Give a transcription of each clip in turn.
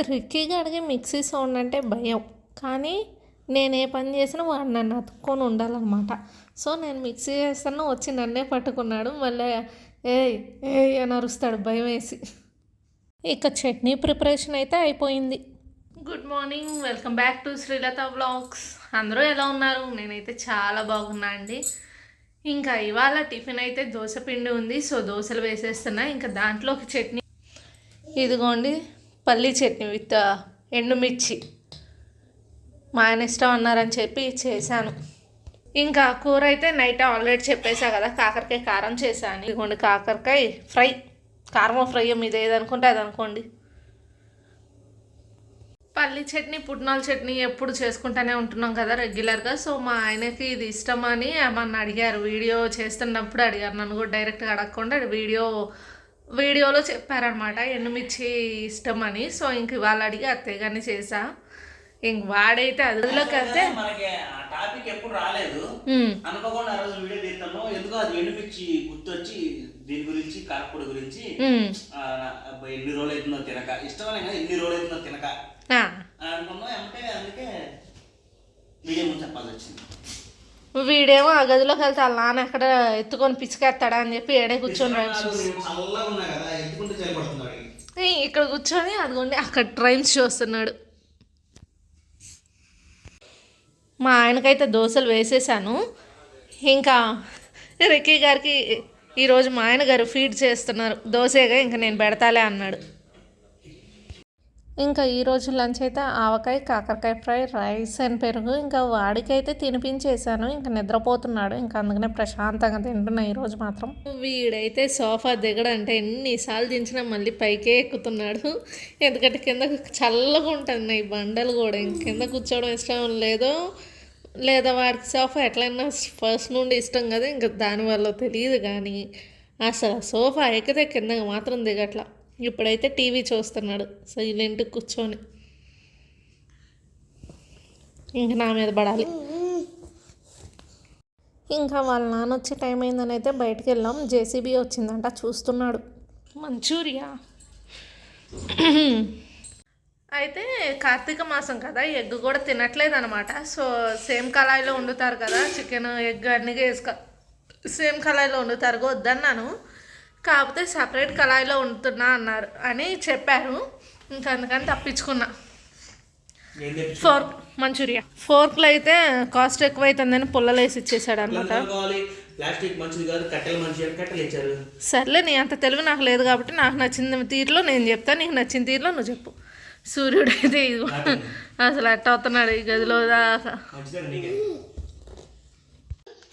Ricky గాడికి mixie sound అంటే భయం. కానీ నేను ఏ పని చేసినా వాడు నన్ను అతుక్కొని ఉండాలన్నమాట. సో నేను మిక్సీ చేస్తాను వచ్చి నన్నే పట్టుకున్నాడు. మళ్ళీ ఏయ్ ఏయ్ అని అరుస్తాడు భయం వేసి. ఇక చట్నీ ప్రిపరేషన్ అయితే అయిపోయింది. Good morning welcome back to Srilatha blogs అందరూ ఎలా ఉన్నారు? నేనైతే చాలా బాగున్నా అండి. ఇంకా ఇవాళ టిఫిన్ అయితే దోశ పిండి ఉంది. సో దోశలు వేసేస్తున్నా. ఇంకా దాంట్లోకి చట్నీ. ఇదిగోండి పల్లీ చట్నీ విత్ ఎండుమిర్చి. మా ఆయన ఇష్టం అన్నారని చెప్పి చేశాను. ఇంకా కూర అయితే నైట్ ఆల్రెడీ చెప్పేసా కదా కాకరకాయ కారం చేశాను ఇదిగోండి కాకరకాయ ఫ్రై కారమో ఫ్రై మీద ఏదనుకుంటే అది అనుకోండి. పల్లి చట్నీ పుట్నాల చట్నీ ఎప్పుడు చేసుకుంటూనే ఉంటున్నాం కదా రెగ్యులర్గా. సో మా ఆయనకి ఇది ఇష్టమని ఏమన్నా అడిగారు. వీడియో చేస్తున్నప్పుడు అడిగారు. నన్ను కూడా డైరెక్ట్గా అడగకుండా వీడియో వీడియోలో చెప్పారనమాట ఎండుమిర్చి ఇష్టమని సో ఇంక ఇవాళ అడిగి అత్తయ్య గారిని చేసా. ఇంక వాడైతే అదిలోకి వెళ్తే మనకి ఆ టాపిక్ ఎప్పుడు రాలేదు. అనుకోకుండా ఆ రోజు వీడియో తీస్తాము ఎందుకో అది ఎండుమిర్చి గుర్తొచ్చి దీని గురించి కారపొడి గురించి ఆ, అబ్బా, ఎన్ని రోజులు అవుతుందో తినక. ఇష్టమనే కదా ఎన్ని రోజులు అవుతుందో తినక. ఆ. అని అనుకున్నాం ఏమంటే అందుకే వీడియో ముందు చెప్పాల్సి వచ్చింది. వీడేమో ఆ గదిలోకి వెళ్తే వాళ్ళ నాన్న ఎక్కడ ఎత్తుకొని పిచ్చికేస్తాడా అని చెప్పి ఏడే కూర్చొని ఇక్కడ కూర్చొని అదిగోండి అక్కడ రైమ్స్ చూస్తున్నాడు. మా ఆయనకైతే దోశలు వేసేసాను. ఇంకా రిక్కీ గారికి ఈరోజు మా ఆయన గారు ఫీడ్ చేస్తున్నారు. దోశగా ఇంకా నేను పెడతాలే అన్నాడు. ఇంకా ఈరోజు లంచ్ అయితే ఆవకాయ కాకరకాయ ఫ్రై రైస్ అండ్ పెరుగు. ఇంకా వాడికైతే తినిపించేశాను. ఇంకా నిద్రపోతున్నాడు. ఇంకా అందుకనే ప్రశాంతంగా తింటున్నా ఈరోజు మాత్రం. వీడైతే సోఫా దిగడంటే ఎన్నిసార్లు దించినా మళ్ళీ పైకే ఎక్కుతున్నాడు. ఎందుకంటే కింద చల్లగా ఉంటుంది. ఈ బండలు కూడా ఇంక కింద కూర్చోవడం ఇష్టం లేదో. లేదా వాడికి సోఫా ఎట్లయినా ఫస్ట్ నుండి ఇష్టం కదా. ఇంకా దానివల్ల తెలియదు కానీ అసలు సోఫా ఎక్కితే కిందకి మాత్రం దిగట్లా. ఇప్పుడైతే టీవీ చూస్తున్నాడు సైలెంట్ కూర్చొని. ఇంక నా మీద పడాలి. ఇంకా వాళ్ళ నాన్న వచ్చే టైం అయిందని అయితే బయటికి వెళ్ళాం. జేసీబీ వచ్చిందంట చూస్తున్నాడు. మంచూరియా? అయితే కార్తీక మాసం కదా ఎగ్ కూడా తినట్లేదు అనమాట సో సేమ్ కళాయిలో వండుతారు కదా చికెన్ ఎగ్ అన్నీ వేసుకో సేమ్ కళాయిలో వండుతారు వద్దన్నాను. కాకపోతే సపరేట్ కళాయిలో వండుతున్నా అన్నారు అని చెప్పారు. ఇంకా అందుకని తప్పించుకున్నా. Fork Manchuria. ఫోర్క్లో అయితే కాస్ట్ ఎక్కువ అవుతుందని పుల్లలు వేసి ఇచ్చేసాడు అనమాట కావాలి ప్లాస్టిక్ మంచిది కాదు కట్టెలు మంచిది అని కట్టెలు ఇచ్చారు. సర్లే నీ అంత తెలివి నాకు లేదు కాబట్టి నాకు నచ్చిన తీరులో నేను చెప్తాను నీకు నచ్చిన తీరులో నువ్వు చెప్పు. సూర్యుడు అయితే అసలు అట్ట అవుతున్నాడు ఈ గదిలో దాకా.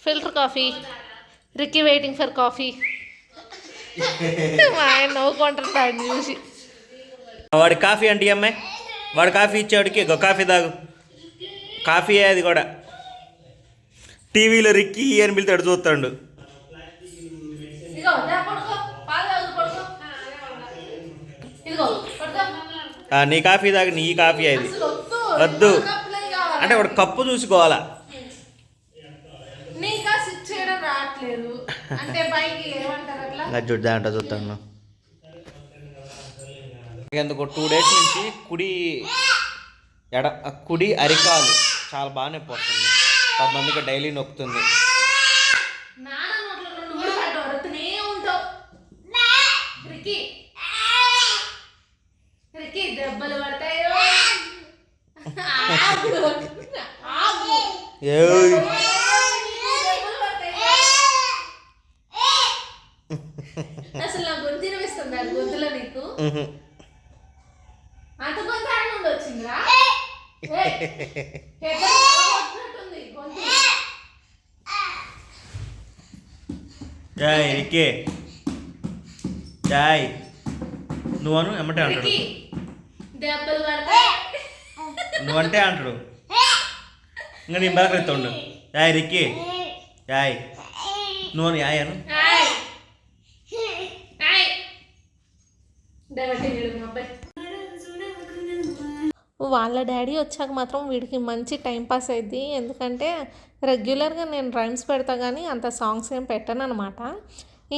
Filter coffee. Ricky waiting for coffee. మా ఆయన నవ్వుకుంటాడు చూసి. వాడి కాఫీ అంటే ఈ అమ్మాయి? వాడు కాఫీ ఇచ్చేవాడికి కాఫీ తాగు. కాఫీ అది కూడా. టీవీలో రిక్కి అని పిలిచాడు చూస్తాడు. నీ కాఫీ తాగు నీ కాఫీ అది. వద్దు. అంటే వాడు కప్పు చూసుకోవాలా నీకా స్విచ్ చేయడం రావట్లేదు అంటే పైకి ఏమంటారు అట్లా ఇంకా చూడు దాంట్లో చూస్తాను ఎందుకు టూ డేస్ నుంచి కుడి ఎడ కుడి అరికాలు చాలా బాగా నొప్పి వస్తుంది కొంతమందికి డైలీ నొప్పుతుంది నాన్న నోట్లో నుండి కూడా పడ్డావు రొత్తునే ఉంటావు రిక్కీ రిక్కీ దెబ్బలు పడతాయో ఆగు. ఆగు. ఏయ్ దెబ్బలు పడతాయో. అసలు నా గొంతు వినిపిస్తుంది అది గొంతులో నీకు. అంత గొంతు ఆడ నుండి వచ్చిందిరా? ఏయ్, ఎక్కడ పగలగొట్టినట్టుంది గొంతు. Joy రికే Joy. నువ్వను ఎమ్మటే అంటాడు. నువ్వంటే అంటాడు. ఇంకా నీ బలకరిస్తూ ఉండు. Joy Ricky. జాయ్. నువ్వు యాయ్ అను. డైవర్ట్ అబ్బాయి. వాళ్ళ డాడీ వచ్చాక మాత్రం వీడికి మంచి టైం పాస్ అయింది ఎందుకంటే రెగ్యులర్గా నేను రైమ్స్ పెడతా కానీ అంత సాంగ్స్ ఏం పెట్టను అనమాట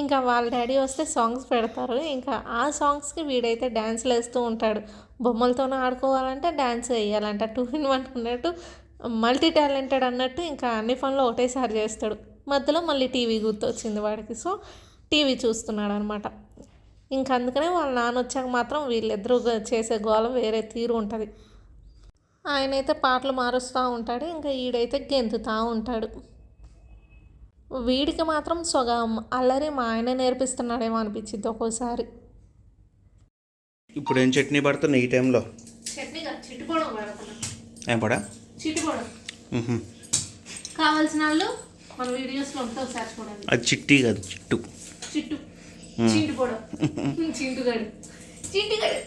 ఇంకా వాళ్ళ డాడీ వస్తే సాంగ్స్ పెడతారు. ఇంకా ఆ సాంగ్స్కి వీడైతే డ్యాన్స్లు వేస్తూ ఉంటాడు. బొమ్మలతోనే ఆడుకోవాలంటే డ్యాన్స్ వేయాలంట. టూ ఇన్ వన్ ఉన్నట్టు మల్టీ టాలెంటెడ్ అన్నట్టు ఇంకా అన్ని పనులు ఒకటేసారి చేస్తాడు. మధ్యలో మళ్ళీ టీవీ గుర్తొచ్చింది వాడికి. సో టీవీ చూస్తున్నాడు అనమాట ఇంకా అందుకనే వాళ్ళ నాన్న వచ్చాక మాత్రం వీళ్ళిద్దరూ చేసే గోల వేరే తీరు ఉంటుంది. ఆయనైతే పాటలు మారుస్తూ ఉంటాడు ఇంకా ఈడైతే గెంతుతూ ఉంటాడు. వీడికి మాత్రం సొగం అల్లరి మా ఆయన నేర్పిస్తున్నాడేమో అనిపించింది ఒక్కోసారి. ఇప్పుడు ఏం చట్నీ పడుతుంది ఈ టైంలో? ఏం పడా? కావాల్సిన వాళ్ళు మన వీడియోస్లో ఉంటే ఒకసారి చూడండి. అది చిట్టి కాదు చిట్టు. చిట్టు. చింటుపోవడం చింటుగాడు. చింటుగాడు.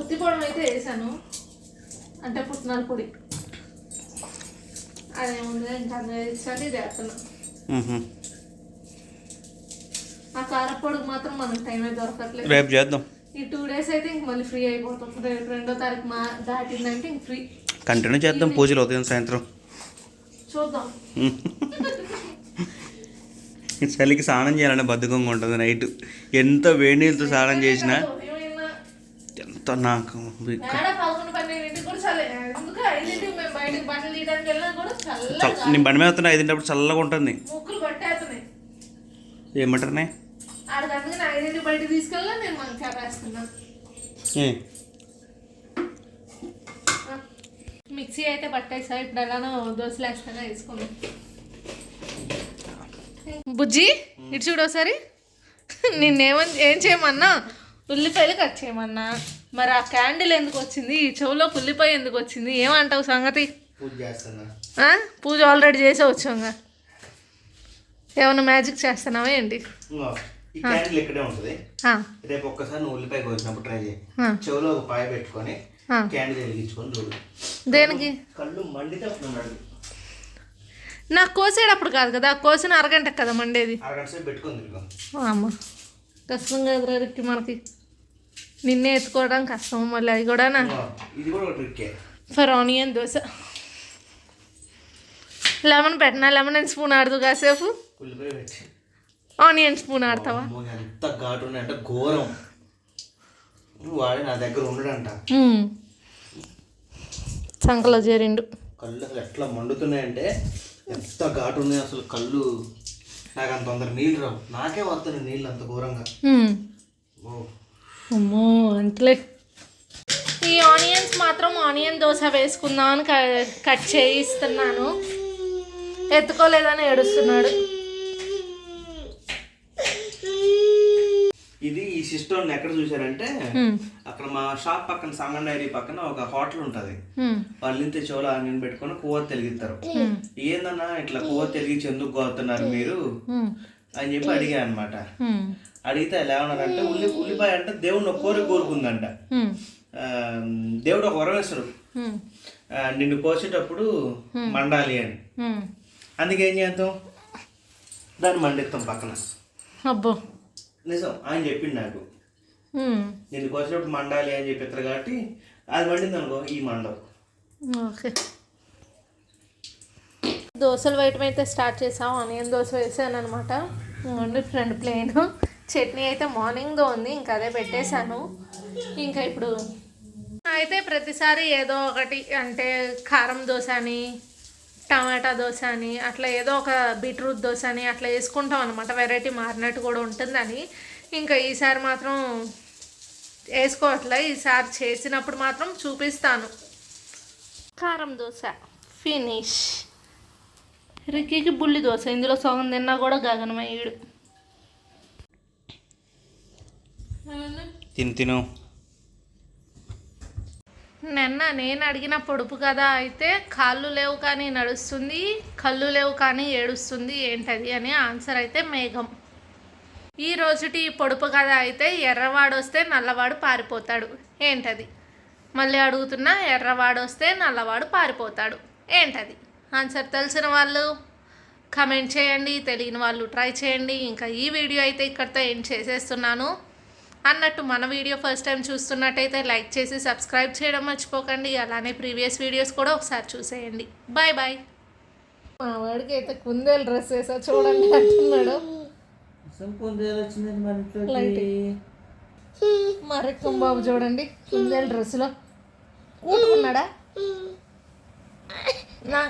ఉత్తిపోవడం అయితే వేసాను. అంటే పుట్నాల పొడి. అదేముంది? ఇంకా వేసాను ఇది వేస్తున్నా మ్మ్హ. ఆ కారపొడికి మాత్రం మనకు టైమే దొరకట్లేదు. రేపు చేద్దాం. ఈ టూ డేస్ అయితే ఇంక మళ్ళీ ఫ్రీ అయిపోతాం. రేపు రెండో తారీఖు మా దాటిందంటే ఇంక ఫ్రీ కంటిన్యూ చేద్దాం. పూజలు ఉదయం సాయంత్రం. చూద్దాం. చలికి స్నానం చేయాలంటే బద్ధకంగా ఉంటుంది నైట్ ఎంత వేడి నీళ్ళతో స్నానం చేసినా ఎంత నాకు నేను బండి మీద వస్తున్నా ఐదింటప్పుడు చల్లగా ఉంటుంది. ఏమంటారనే? మిక్సీ అయితే పట్టేసా ఇప్పుడు ఎలానో దోశలు వేస్తాగా వేసుకుందాం. బుజ్జి ఇటు చూడు ఒకసారి. నిన్నేమని ఏం చేయమన్నా? ఉల్లిపాయలు కట్ చేయమన్నా. మరి ఆ క్యాండిల్ ఎందుకు వచ్చింది? ఈ చెవులోకి ఉల్లిపాయ ఎందుకు వచ్చింది? ఏమంటావు సంగతి? పూజ చేస్తున్నా. ఆ? పూజ ఆల్రెడీ చేసే వచ్చాంగా ఏమన్నా మ్యాజిక్ చేస్తున్నావా ఏంటి? ఈ క్యాండిల్ ఇక్కడే ఉంటుంది. ఆ, రేపు ఒక్కసారి నువ్వు ఉల్లిపాయ కోసినప్పుడు ట్రై చేయి. చెవిలో ఒక పాయ పెట్టుకొని. క్యాండిల్ వెలిగించుకొని చూడు. దేనికి? కళ్ళు మండితే అప్పుడు నాకు కోసేటప్పుడు కాదు కదా కోసిన అరగంటకు కదా మండేది. అరగంట అమ్మ కష్టం రిక్కి మనకి. నిన్నే ఎత్తుకోవడం కష్టం మళ్ళీ అది కూడా ట్రిక్కే ఫర్ ఆనియన్ దోశ. లెమన్ పెట్టినా? లెమన్ అండ్ స్పూన్ ఆడదు కాసేపు. ఆనియన్ స్పూన్ ఆడతావా? ఎంత ఘాటు ఉన్నాయంటే ఘోరం. వాడే నా దగ్గర ఉండడంట. సంకలో చేరిండు. కళ్ళు ఎట్లా మండుతున్నాయంటే ఎంత ఘాటు ఉన్నాయి అసలు కళ్ళు? నాకు అంత తొందర నీళ్ళు రావు. నాకే వస్తున్నాయి నీళ్ళు అంత ఘోరంగా. అమ్మో అంతలే. ఈ ఆనియన్స్ మాత్రం ఆనియన్ దోశ వేసుకుందామని కట్ చేయిస్తున్నాను. ఎత్తుకోలేదని ఏడుస్తున్నాడు. ఇది ఈ సిస్టమ్ ఎక్కడ చూసారంటే. అక్కడ మా షాప్ పక్కన సంగం డైరీ పక్కన ఒక హోటల్ ఉంటది. ఇంత చెవులు ఆనియన్ పెట్టుకొని కొవ్వొత్తి వెలిగిస్తారు. ఏందన్నా ఇట్లా కొవ్వొత్తి వెలిగించి ఎందుకు కోరుతున్నారు మీరు. అని చెప్పి అడిగా అనమాట. అడిగితే ఎలా ఉన్నారంటే ఉల్లి ఉల్లిపాయ అంటే దేవుడిని ఒక కోరిక కోరుకుందంట. దేవుడు ఒక వరం నిన్ను కోసేటప్పుడు మండాలి అని. అందుకే చేద్దాం? దాన్ని మండిస్తాం పక్కన. అబ్బో. నిజం ఆయన చెప్పిండు నాకు. నిన్ను కోసేటప్పుడు మండాలి అని చెప్పిస్తారు కాబట్టి అది మండింది అనుకో ఈ మండవు ఓకే. దోశలు వేయటం అయితే స్టార్ట్ చేసాం. ఆనియన్ దోశ వేసాను అనమాట ఫ్రెండ్ ప్లేన్. చట్నీ అయితే మార్నింగ్దో ఉంది ఇంకా అదే పెట్టేశాను. ఇంకా ఇప్పుడు అయితే ప్రతిసారి ఏదో ఒకటి అంటే కారం దోశ అని టమాటా దోశ అని అట్లా ఏదో ఒక బీట్రూట్ దోశ అని అట్లా వేసుకుంటాం అనమాట వెరైటీ మారినట్టు కూడా ఉంటుందని. ఇంకా ఈసారి మాత్రం వేసుకోవట్లే. ఈసారి చేసినప్పుడు మాత్రం చూపిస్తాను. కారం దోశ. ఫినిష్ రిక్కికి బుల్లి దోశ. ఇందులో సగం తిన్నా కూడా గగనమయ్యాడు. తిను తిను. నిన్న నేను అడిగిన పొడుపు కదా అయితే కాళ్ళు లేవు కానీ నడుస్తుంది కళ్ళు లేవు కానీ ఏడుస్తుంది ఏంటది అని ఆన్సర్ అయితే మేఘం. ఈ రోజుటి పొడుపు కథ అయితే ఎర్రవాడు వస్తే నల్లవాడు పారిపోతాడు ఏంటది? మళ్ళీ అడుగుతున్నా ఎర్రవాడు వస్తే నల్లవాడు పారిపోతాడు ఏంటది? ఆన్సర్ తెలిసిన వాళ్ళు కమెంట్ చేయండి తెలియని వాళ్ళు ట్రై చేయండి. ఇంకా ఈ వీడియో అయితే ఇక్కడితో ఏం చేసేస్తున్నాను. అన్నట్టు మన వీడియో ఫస్ట్ టైం చూస్తున్నట్టయితే లైక్ చేసి సబ్స్క్రైబ్ చేయడం మర్చిపోకండి. అలానే ప్రీవియస్ వీడియోస్ కూడా ఒకసారి చూసేయండి. బాయ్ బాయ్ మా వాడికి అయితే కుందేలు డ్రెస్ వేసా చూడండి అంటున్నాడు. కుందేలు వచ్చిందండి మన లైట్. మా రెక్కం బాబు చూడండి కుందేలు డ్రెస్లో కూతుకున్నాడా నా